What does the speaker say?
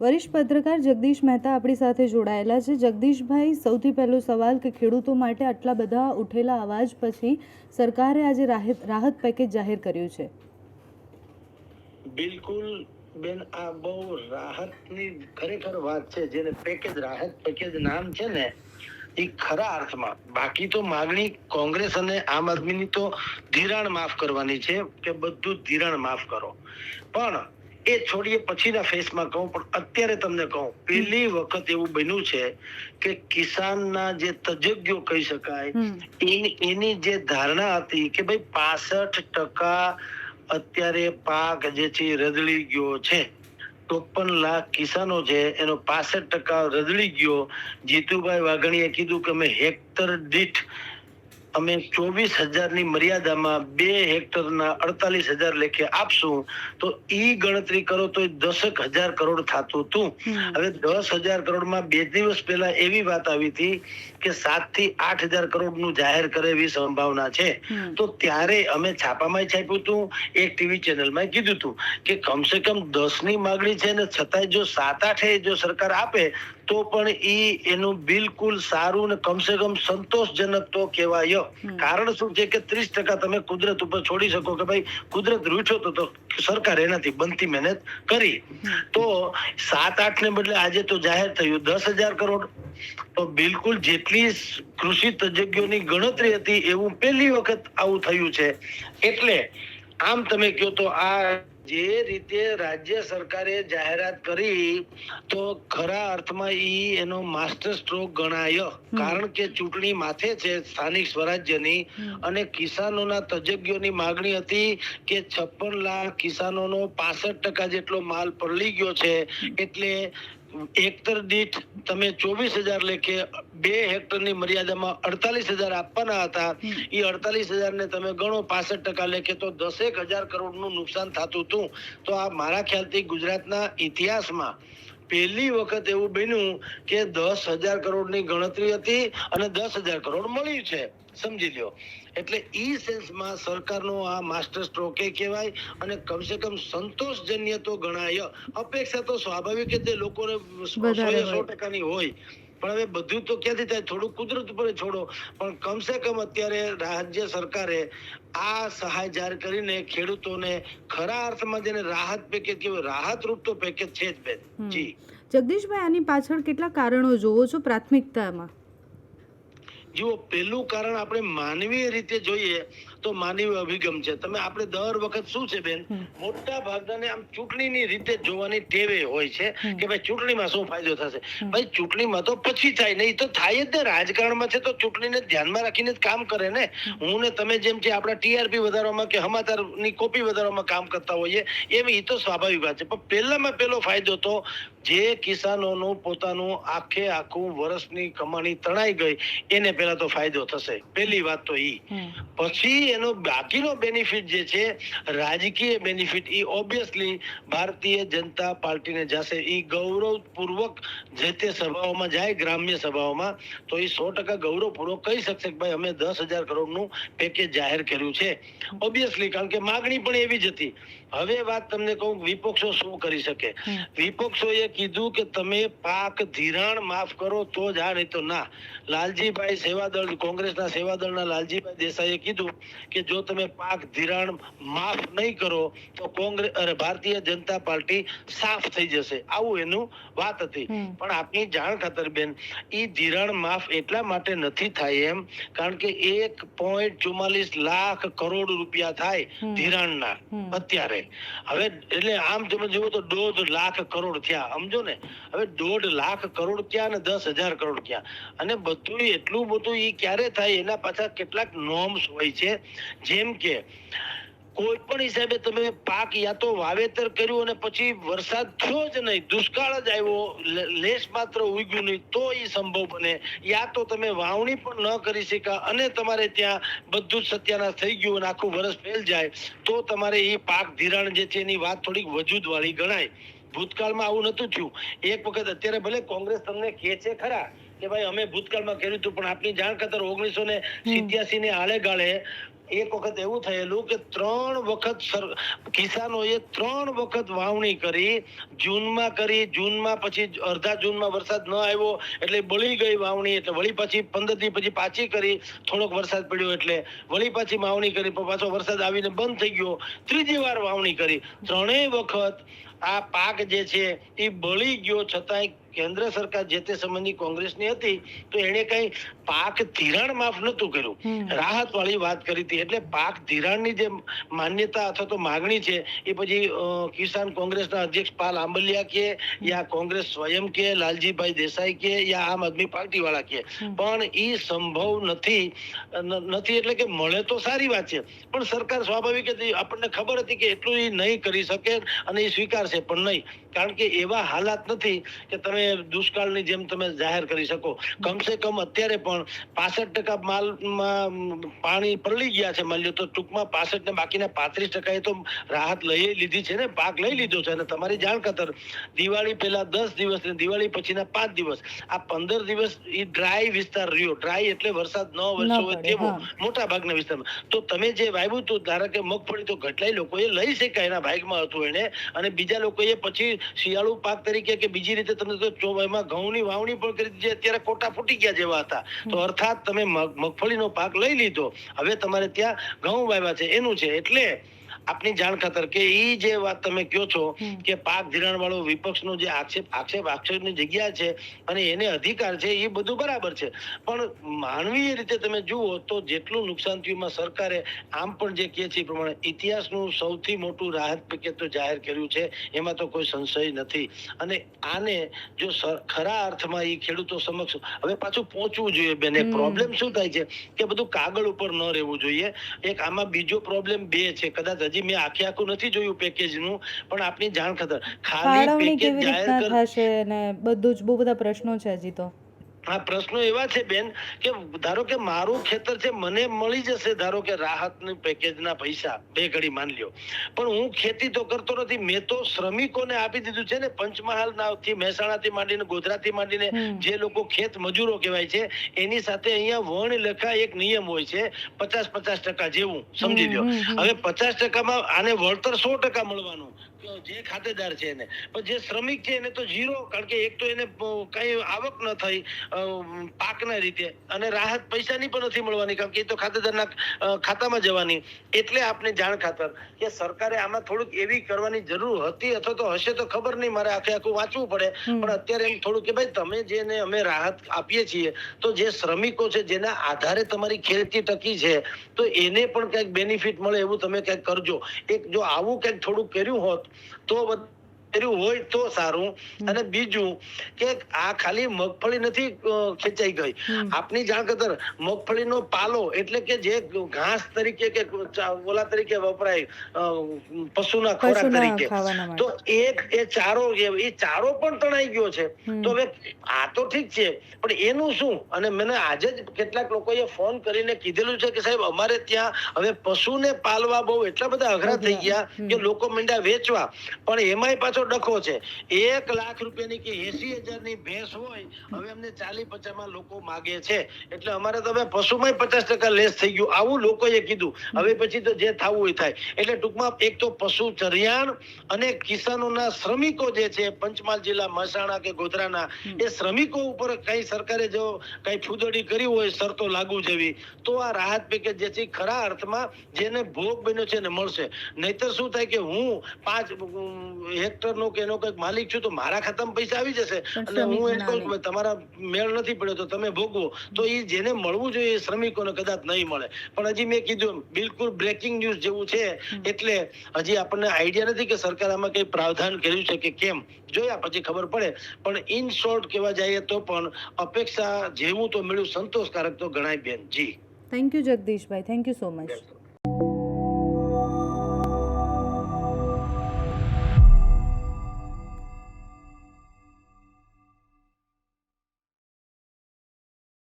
વરિષ્ઠ પત્રકાર જગદીશ મહેતા આપણી સાથે જોડાયેલા છે. જગદીશભાઈ, સૌથી પહેલો સવાલ કે ખેડૂતો માટે આટલા બધા ઉઠેલા અવાજ પછી સરકારે આજે રાહત રાહત પેકેજ જાહેર કર્યું છે. બિલકુલ બેન, આ બહુ રાહતની ખરેખર વાત છે. જેને પેકેજ, રાહત પેકેજ નામ છે ને, એ ખરા અર્થમાં. બાકી તો માગણી કોંગ્રેસ અને આમ આદમીની તો ધિરાણ માફ કરવાની છે કે બધું ધિરાણ માફ કરો. પણ એ છોડીએ પછીના ફેસમાં કહું પણ અત્યારે તમને કહું પહેલી વખત એવું બન્યું છે કે કિસાનના જે તજજ્ઞો કહી શકાય એની જે ધારણા હતી કે ભાઈ પાસઠ ટકા અત્યારે પાક જે છે એ રદડી ગયો છે ચોપન લાખ કિસાનો છે એનો પાસઠ ટકા રદડી ગયો. જીતુભાઈ વાઘણીએ કીધું કે અમે હેક્ટર દીઠ અમે ચોવીસ હજારની મર્યાદામાં બે હેક્ટરના અડતાલીસ હજાર લેખે આપશું તો ઈ ગણતરી કરો તો દસક હજાર કરોડ થતું હતું. હવે દસ હજાર કરોડમાં બે દિવસ પહેલા એવી વાત આવી હતી કે સાતથી આઠ હજાર કરોડનું જાહેર કરે એવી સંભાવના છે. તો ત્યારે અમે છાપામાં છાપ્યું હતું એક ટીવી ચેનલમાં કીધું હતું કે કમસે કમ દસની માગણી છે ને છતાંય જો સાત આઠે જો સરકાર આપે તો પણ ઈ એનું બિલકુલ સારું ને કમસે કમ સંતોષજનક તો કહેવાય. કારણ શું છે કે ત્રીસ ટકા તમે કુદરત ઉપર છોડી શકો કે ભાઈ કુદરત રૂઠ્યો તો તો સરકાર એનાથી બનતી મહેનત કરી. તો સાત આઠ ને બદલે આજે તો જાહેર થયું દસ હજાર કરોડ. તો બિલકુલ જેટલી કૃષિ તજજ્ઞોની ગણતરી હતી એવું પહેલી વખત આવું થયું છે. એટલે આમ તમે કહો તો આ જે રીતે રાજ્ય સરકારે જાહેરાત કરી તો ખરા અર્થમાં ઈ એનો માસ્ટર સ્ટ્રોક ગણાય. કારણ કે ચૂંટણી માથે છે સ્થાનિક સ્વરાજ્યની અને કિસાનોના તજજ્ઞોની માગણી હતી કે છપ્પન લાખ કિસાનોનો પાસઠ ટકા જેટલો માલ પરલી ગયો છે એટલે હેક્ટર દીઠ તમે ચોવીસ હજાર લેખે બે હેક્ટરની મર્યાદામાં અડતાલીસ હજાર આપવાના હતા. એ અડતાલીસ હજાર ને તમે ગણો પાસઠ ટકા લેખે તો દસેક હજાર કરોડનું નુકસાન થતું હતું. તો આ મારા ખ્યાલથી ગુજરાતના ઇતિહાસમાં પહેલી વખત એવું બન્યું કે દસ હજાર કરોડની ગણતરી હતી અને દસ હજાર કરોડ મળ્યું છે. સમજી લ્યો. એટલે ઈ સેન્સમાં સરકારનો આ માસ્ટર સ્ટ્રોકે કહેવાય અને કમસે કમ સંતોષજન્ય તો ગણાય. અપેક્ષા તો સ્વાભાવિક રીતે લોકોને સો. ટકાની હોય. પણ હવે બધું તો ક્યાંથી થાય? થોડું કુદરત ઉપર છોડો. પણ કમસે કમ અત્યારે રાજ્ય સરકારે આ સહાય જાહેર કરીને ખેડૂતોને ખરા અર્થમાં જેને રાહત પેકેજ કહેવાય. રાહત રૂપ તો પેકેજ છે જ બેન. જી. જગદીશભાઈ આની પાછળ કેટલા કારણો જોવો છો પ્રાથમિકતામાં? જુઓ પહેલું કારણ આપણે માનવીય રીતે જોઈએ તો માનવીય અભિગમ છે. તમે આપણે દર વખત શું છે બેન? મોટા ભાગના આમ ચૂંટણીની રીતે જોવાની ટેવે હોય છે કે ભાઈ ચૂંટણીમાં શું ફાયદો થશે? ભાઈ ચૂંટણીમાં તો પછી થાય નહીં તો થાય જ ને. રાજકારણમાં છે તો ચૂંટણીને ધ્યાનમાં રાખીને જ કામ કરે ને. હું ને તમે જેમ છે આપણા ટીઆરપી વધારવામાં કે સમાચારની કોપી વધારવામાં કામ કરતા હોઈએ એમ એ તો સ્વાભાવિક વાત છે. પણ પહેલામાં પહેલો ફાયદો તો જે કિસાનોનું પોતાનું આખે આખું વર્ષની કમાણી તણાઈ ગઈ એને પહેલા તો ફાયદો થશે. પહેલી વાત તો ઈ. પછી એનો બાકીનો બેનિફિટ જે છે, રાજકીય બેનિફિટ એ ઓબ્વિયસલી ભારતીય જનતા પાર્ટીને જશે. એ ગૌરવપૂર્વક જે તે સભાઓમાં જાય, ગ્રામ્ય સભાઓમાં, તો એ સો ટકા ગૌરવપૂર્વક કહી શકશે કે ભાઈ, અમે દસ હજાર કરોડનું પેકેજ જાહેર કર્યું છે. ઓબ્વિયસલી કારણ કે માગણી પણ એવી જ હતી. હવે વાત તમને કહું વિપક્ષો શું કરી શકે? વિપક્ષોએ કીધું કે તમે પાક ધિરાણ માફ કરો તો જ આ નહીં તો ના. લાલજીભાઈ સેવાદળ કોંગ્રેસના સેવાદળના લાલજીભાઈ દેસાઈએ કીધું કે જો તમે પાક ધિરાણ માફ નહીં કરો તો કોંગ્રેસ અરે ભારતીય જનતા પાર્ટી સાફ થઈ જશે. આવું એનું વાત હતી. પણ આપની જાણ ખાતર બેન એ ધિરાણ માફ એટલા માટે નથી થાય એમ કારણ કે એક પોઈન્ટ ચુમ્માલીસ લાખ કરોડ રૂપિયા થાય. ધિરાણના હમ. અત્યારે હવે એટલે આમ તમે જુઓ તો દોઢ લાખ કરોડ થયા, સમજો ને? હવે દોઢ લાખ કરોડ ક્યાં અને દસ હજાર કરોડ ક્યાં? અને બધું એટલું બધું એ ક્યારે થાય? એના પાછળ કેટલાક નોર્મ્સ હોય છે. જેમ કે કોઈ પણ હિસાબે તમે પાક યા તો વાવેતર કર્યું અને પછી વરસાદ થયો જ નહીં, દુષ્કાળ જ આવ્યો લેસ માત્ર ઉગ્યું નહીં, તો એ સંભવ બને. યા તો તમે વાવણી પણ ન કરી શકા અને તમારે ત્યાં બધું સત્યાનાશ થઈ ગયું અને આખું વરસ ફેલ જાય, તો તમારે એ પાક ધિરાણ જે છે એની વાત થોડીક વજૂદવાળી ગણાય. ભૂતકાળમાં આવું નતું થયું. એક વખત અત્યારે ભલે કોંગ્રેસ તમને કહે છે ખરા કે ભાઈ અમે ભૂતકાળમાં કર્યું હતું, પણ આપની જાણ ખાતર ઓગણીસો ને સિત્યાસી ને આળે ગાળે એક વખત એવું થયેલું કે ત્રણ વખત કિસાનોએ ત્રણ વખત વાવણી કરી, જૂનમાં કરી, જૂનમાં પછી અડધા જૂનમાં વરસાદ ન આવ્યો એટલે બળી ગઈ વાવણી એટલે વળી પાછી પંદર દી પછી પાછી કરી, થોડોક વરસાદ પડ્યો એટલે વળી પાછી વાવણી કરી પાછો વરસાદ આવીને બંધ થઈ ગયો. ત્રીજી વાર વાવણી કરી. ત્રણેય વખત આ પાક જે છે એ બળી ગયો છતાંય કેન્દ્ર સરકાર જે તે સમયની કોંગ્રેસની હતી તો એને કઈ પાક ધિરાણ માફ નતું કર્યું. રાહત વાળી વાત કરી હતી. એટલે પાક ધિરાણની જે માન્યતા અથવા તો માગણી છે એ પછી કિસાન કોંગ્રેસના અધ્યક્ષ પાલ આંબલિયા કે યા કોંગ્રેસ સ્વયં કે લાલજીભાઈ દેસાઈ કે યા આમ આદમી પાર્ટી વાળા કે પણ ઈ સંભવ નથી નથી એટલે કે મળે તો સારી વાત છે. પણ સરકાર સ્વાભાવિક હતી. આપણને ખબર હતી કે એટલું એ નહીં કરી શકે અને એ સ્વીકારશે પણ નહીં. કારણ કે એવા હાલાત નથી કે તમે દુષ્કાળની જેમ તમે જાહેર કરી શકો. કમસે કમ અત્યારે પણ પાસઠ ટકા માલમાં પાણી પલળી ગયા છે માની લો તો ટૂંકમાં પાસઠ ને બાકીના પાંત્રીસ ટકા એ તો રાહત લઈ લીધી છે ને પાક લઈ લીધો છે. અને તમારી જાણ ખાતર દિવાળી પહેલા દસ દિવસ ને દિવાળી પછીના પાંચ દિવસ. આ પંદર દિવસ એ ડ્રાય વિસ્તાર રહ્યો. ડ્રાય એટલે વરસાદ ન વરસ્યો હોય તેવો. મોટા ભાગના વિસ્તારમાં. તો તમે જે વાવ્યું હતું ધારો કે મગફળી તો કેટલાય લોકોએ લઈ શકાય એના ભાગમાં હતું એને. અને બીજા લોકોએ પછી શિયાળુ પાક તરીકે કે બીજી રીતે તમે તો એમાં ઘઉંની વાવણી પણ કરી જે અત્યારે કોટા ફૂટી ગયા જેવા હતા. તો અર્થાત તમે મગ- મગફળીનો પાક લઈ લીધો. હવે તમારે ત્યાં ઘઉં વાવ્યા છે. એનું છે. એટલે આપની જાણ ખાતર કે ઈ જે વાત તમે કયો છો કે પાક ધિરાણ વાળો વિપક્ષનો જે આક્ષેપ આક્ષેપ આક્ષેપની જગ્યા છે અને એને અધિકાર છે એ બધું બરાબર છે. પણ માનવીય રીતે તમે જુઓ તો જેટલું નુકસાન થયું સરકારે આમ પણ જે કહે છે એ પ્રમાણે ઇતિહાસનું સૌથી મોટું રાહત પેકેજ તો જાહેર કર્યું છે એમાં તો કોઈ સંશય નથી. અને આને જો ખરા અર્થમાં એ ખેડૂતો સમક્ષ હવે પાછું પહોંચવું જોઈએ બેને. પ્રોબ્લેમ શું થાય છે? કે બધું કાગળ ઉપર ન રહેવું જોઈએ. એક આમાં બીજો પ્રોબ્લેમ બે છે. કદાચ હજી મેં આખે આખું નથી જોયું પેકેજનું પણ આપની જાણ ખાતર. ખાલી ફાળવણી પેકેજ કેવી જાહેર રીતના કર થશે અને બધું જ બહુ બધા પ્રશ્નો છે હજી તો. આ પ્રશ્નો એવા છે બેન કે ધારો કે મારું ખેતર છે મને મળી જશે ધારો કે રાહતની પેકેજના પૈસા બે ઘડી માન લ્યો. પણ હું ખેતી તો કરતો નથી મેં તો શ્રમિકોને આપી દીધું છે ને પંચમહાલથી મહેસાણાથી માંડીને ગોધરાથી માંડીને જે લોકો ખેત મજૂરો કહેવાય છે એની સાથે અહીંયા વણ લખા એક નિયમ હોય છે પચાસ પચાસ ટકા જેવું સમજી લ્યો. હવે પચાસ ટકામાં આને વળતર સો ટકા મળવાનું. જે ખાતેદાર છે એને. પણ જે શ્રમિક છે એને તો ઝીરો કારણ કે એક તો એને કઈ આવક ન થઈ પાકના રીતે. અને રાહત પૈસાની પણ નથી મળવાની કારણ કે એ તો ખાતેદારના ખાતામાં જવાની. એટલે આપને જાણ ખાતર કે સરકારે આમાં થોડુંક એવી કરવાની જરૂર હતી અથવા તો હશે તો ખબર નહીં મારે આખે આખું વાંચવું પડે. પણ અત્યારે એમ થોડું કે ભાઈ તમે જેને અમે રાહત આપીએ છીએ તો જે શ્રમિકો છે જેના આધારે તમારી ખેતી ટકી છે તો એને પણ કંઈક બેનિફિટ મળે એવું તમે કંઈક કરજો. એક જો આવું કંઈક થોડું કર્યું હોત તો વધ- કર્યું હોય તો સારું. અને બીજું કે આ ખાલી મગફળી નથી ખેંચાઈ ગઈ. આપની જાણ ખાતર મગફળીનો પાલો એટલે કે જે ઘાસ તરીકે કે ઓલા તરીકે વપરાય પશુના ખોરાક તરીકે. તો એક એ ચારો એ એ ચારો પણ તણાઈ ગયો છે. તો હવે આ તો ઠીક છે પણ એનું શું? અને મને આજે જ કેટલાક લોકોએ ફોન કરીને કીધેલું છે કે સાહેબ અમારે ત્યાં હવે પશુને પાલવા બહુ એટલા બધા અઘરા થઈ ગયા કે લોકો મંડ્યા વેચવા. પણ એમાંય પાછો ડખો છે. એક લાખ રૂપિયાની કે એસી હજારની ભેંસ હોય હવે અમને ચાલી પચાસમાં લોકો માગે છે. એટલે અમારે તો હવે પશુમાંય પચાસ ટકા લેસ થઈ ગયું. આવું લોકોએ કીધું. હવે પછી તો જે થવું હોય થાય. એટલે ટૂંકમાં એક તો પશુ ચરિયાણ અને કિસાનોના શ્રમિકો જે છે પંચમહાલ જિલ્લા મહેસાણા કે ગોધરાના એ શ્રમિકો ઉપર કઈ સરકારે જો કઈ ફૂદડી કરી હોય શરતો લાગુ જેવી તો આ રાહત પેકેજ જે છે ખરા અર્થમાં જેને ભોગ બન્યો છે એને મળશે. નહીતર શું થાય કે હું પાંચ હેક્ટરનો કે એનો કંઈક માલિક છું તો મારા ખાતામાં પૈસા આવી જશે. અને હું એમ કહું તમારા મેળ નથી પડ્યો તો તમે ભોગવો. તો એ જેને મળવું જોઈએ એ શ્રમિકોને કદાચ નહીં મળે. પણ હજી મેં કીધું બિલકુલ બ્રેકિંગ ન્યૂઝ જેવું છે. એટલે હજી આપણને આઈડિયા નથી કે સરકાર આમાં કઈ પ્રાવધાન કર્યું છે કે કેમ. જોયા પછી ખબર પડે. પણ ઇન શોર્ટ કહેવા જઈએ તો પણ અપેક્ષા જેવું તો મળ્યું સંતોષકારક તો ગણાય બેન. જી. Thank you Jagdishbhai. Thank you so much